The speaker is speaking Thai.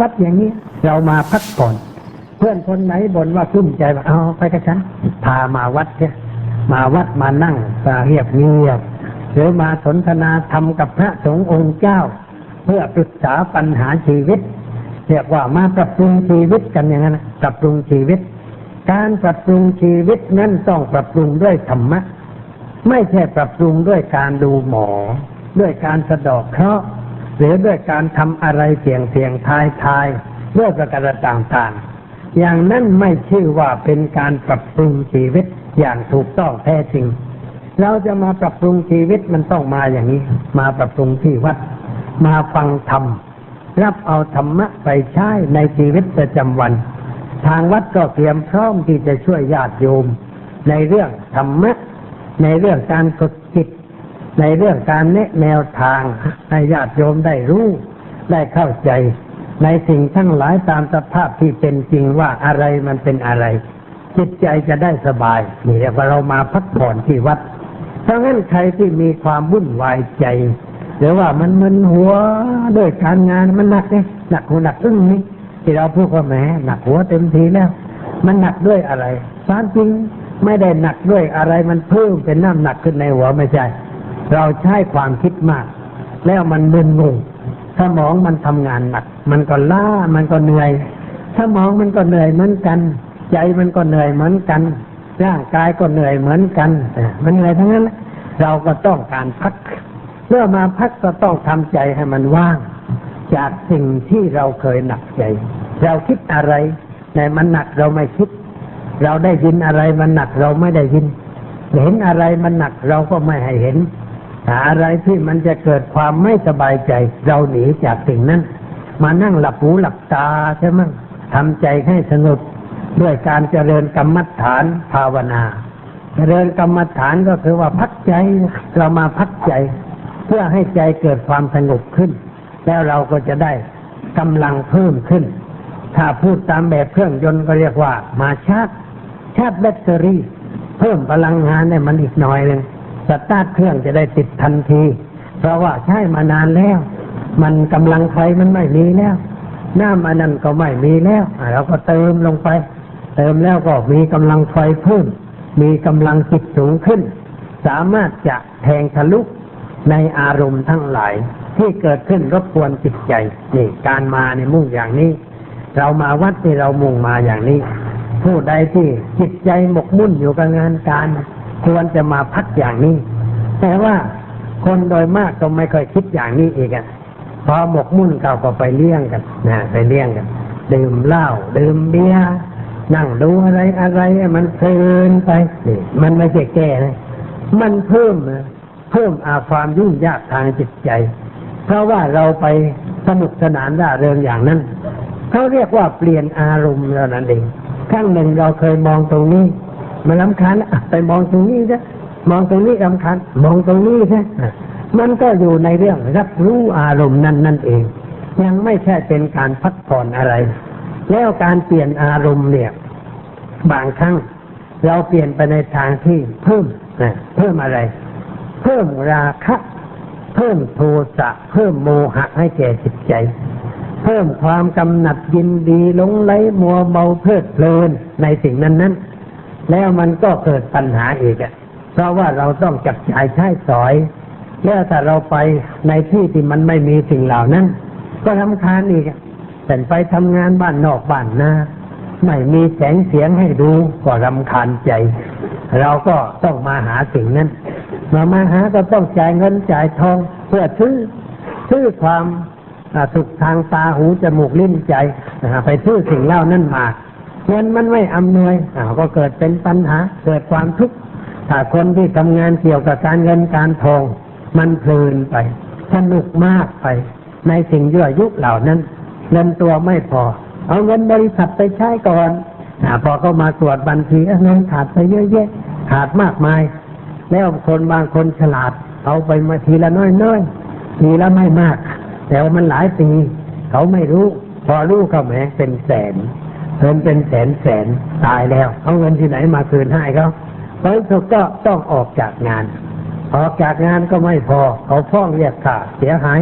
วัดอย่างนี้เรามาพักผ่อน เพื่อนคนไหนบ่นว่ากุ้มใจว่าเอาไปกับฉัน พามาวัดเนี่ยมาวัดมานั่งสาเงียบเงียบหรือมาสนทนาธรรมกับพระสงฆ์องค์เจ้า เพื่อปรึกษาปัญหาชีวิต เรียกว่ามาปรับปรุงชีวิตกันอย่างนั้นปรับปรุงชีวิต การปรับปรุงชีวิตนั้นต้องปรับปรุงด้วยธรรมะ ไม่ใช่ปรับปรุงด้วยการดูหมอ ด้วยการสะดอกเคราะห์หรือด้วยการทำอะไรเสี่ยงเสี่ยงทายทายด้วยประการต่างๆ อย่างนั้นไม่ชื่อว่าเป็นการปรับปรุงชีวิตอย่างถูกต้องแท้จริง เราจะมาปรับปรุงชีวิตมันต้องมาอย่างนี้ มาปรับปรุงที่วัด มาฟังธรรมรับเอาธรรมะไปใช้ในชีวิตประจำวัน ทางวัดก็เตรียมพร้อมที่จะช่วยญาติโยม ในเรื่องธรรมะ ในเรื่องการฝึกจิต ในเรื่องการแนะแนวทางให้ญาติโยมได้รู้ได้เข้าใจ ในสิ่งทั้งหลายตามสภาพที่เป็นจริงว่าอะไรมันเป็นอะไร จิตใจจะได้สบายนี่เรียกว่าเรามาพักผ่อนที่วัดเพราะงั้นใครที่มีความวุ่นวายใจ หรือว่ามันมึนหัวด้วยการงานมันหนักเนี่ยหนักหัวหนักอึ้งนี่ ที่เราพูดว่าแหมหนักหัวเต็มทีแล้ว มันหนักด้วยอะไรความจริงไม่ได้หนักด้วยอะไรมันเพิ่มเป็นน้ำหนักขึ้นในหัวไม่ใช่ เราใช้ความคิดมาก แล้วมันมึนงงสมองมันทำงานหนัก มันก็ล้ามันก็เหนื่อยสมองมันก็เหนื่อยเหมือนกัน ใจมันก็เหนื่อยเหมือนกันร่างกายก็เหนื่อยเหมือนกันมันเหนื่อยทั้งนั้น เราก็ต้องการพัก เมื่อมาพักก็ต้องทำใจให้มันว่าง จากสิ่งที่เราเคยหนักใจ เราคิดอะไรในมันหนักเราไม่คิด เราได้ยินอะไรมันหนักเราไม่ได้ยิน เห็นอะไรมันหนักเราก็ไม่ให้เห็นหาอะไรที่มันจะเกิดความไม่สบายใจ เราหนีจากสิ่งนั้น มานั่งหลับหูหลับตาใช่ไหมทำใจให้สงบด้วยการเจริญกรรมฐานภาวนา เจริญกรรมฐานก็คือว่าพักใจเรามาพักใจ เพื่อให้ใจเกิดความสงบขึ้น แล้วเราก็จะได้กำลังเพิ่มขึ้น ถ้าพูดตามแบบเครื่องยนต์ก็เรียกว่า มาชาร์จชาร์จแบตเตอรี่ เพิ่มพลังงานให้มันอีกหน่อยหนึ่งสตาร์ทเครื่องจะได้ติดทันที เพราะว่าใช้มานานแล้ว มันกำลังไฟมันไม่มีแล้วน้ำอันนั้นก็ไม่มีแล้วเราก็เติมลงไป เติมแล้วก็มีกำลังไฟเพิ่ม มีกำลังจิตสูงขึ้น สามารถจะแทงทะลุในอารมณ์ทั้งหลาย ที่เกิดขึ้นรบกวนจิตใจนี่การมาในมุ่งอย่างนี้ เรามาวัดที่เรามุ่งมาอย่างนี้ ผู้ใดที่จิตใจหมกมุ่นอยู่กับงานการควรจะมาพักอย่างนี้ แต่ว่าคนโดยมากก็ไม่ค่อยคิดอย่างนี้อีกอะพอหมกมุ่นเก่าก็ไปเลี้ยงกันนะไปเลี้ยงกันดื่มเหล้าดื่มเบียร์นั่งดูอะไรอะไรมันเพลินไปนี่มันไม่ใช่แก้นะมันเพิ่มเพิ่มอาความยุ่งยากทางจิตใจ เพราะว่าเราไปสนุกสนานร่าเริงอย่างนั้นเขาเรียกว่าเปลี่ยนอารมณ์เท่านั้นเองครั้งหนึ่งเราเคยมองตรงนี้มันลำคาญอะไปมองตรงนี้ซะมองตรงนี้ลำคาญมองตรงนี้ซะอะมันก็อยู่ในเรื่องรับรู้อารมณ์นั้นนั่นเอง ยังไม่ใช่เป็นการพักผ่อนอะไร แล้วการเปลี่ยนอารมณ์เนี่ย บางครั้งเราเปลี่ยนไปในทางที่เพิ่มนะเพิ่มอะไร เพิ่มราคะ เพิ่มโทสะเพิ่มโมหะให้แก่จิตใจ เพิ่มความกำหนัดยินดีหลงไหลมัวเมาเพลิดเพลินในสิ่งนั้นนั้นแล้วมันก็เกิดปัญหาอีกอะเพราะว่าเราต้องจับจ่ายใช้สอยแล้วถ้าเราไปในที่ที่มันไม่มีสิ่งเหล่านั้น ก็ทำคาญอีกอะแต่ไปทำงานบ้านนอกบ้านนาไม่มีแสงเสียงให้ดูก็รำคาญใจ เราก็ต้องมาหาสิ่งนั้น มามาหาก็ต้องจ่ายเงินจ่ายทอง เพื่อซื้อซื้อความสุขทางตาหูจมูกลิ้นใจไปซื้อสิ่งเหล่านั้นมาเงินมันไม่อำนวยก็เกิดเป็นปัญหา เกิดความทุกข์ถ้าคนที่ทำงานเกี่ยวกับการเงินการทอง มันเพลินไปสนุกมากไป ในสิ่งยั่วยุเหล่านั้น เงินตัวไม่พอ เอาเงินบริษัทไปใช้ก่อนอพอเขามาตรวจบัญชีเงินขาดไปเยอะแยะขาดมากมาย แล้วคนบางคนฉลาด เอาไปมาทีละน้อยๆทีละไม่มาก แต่ว่ามันหลายปีเขาไม่รู้ พอรู้ก็แหมเป็นแสนเงินเป็นแสนแสนตายแล้ว เอาเงินที่ไหนมาคืนให้เขาผลสุดก็ต้องออกจากงาน ออกจากงานก็ไม่พอ เขาฟ้องเรียกค่าเสียหาย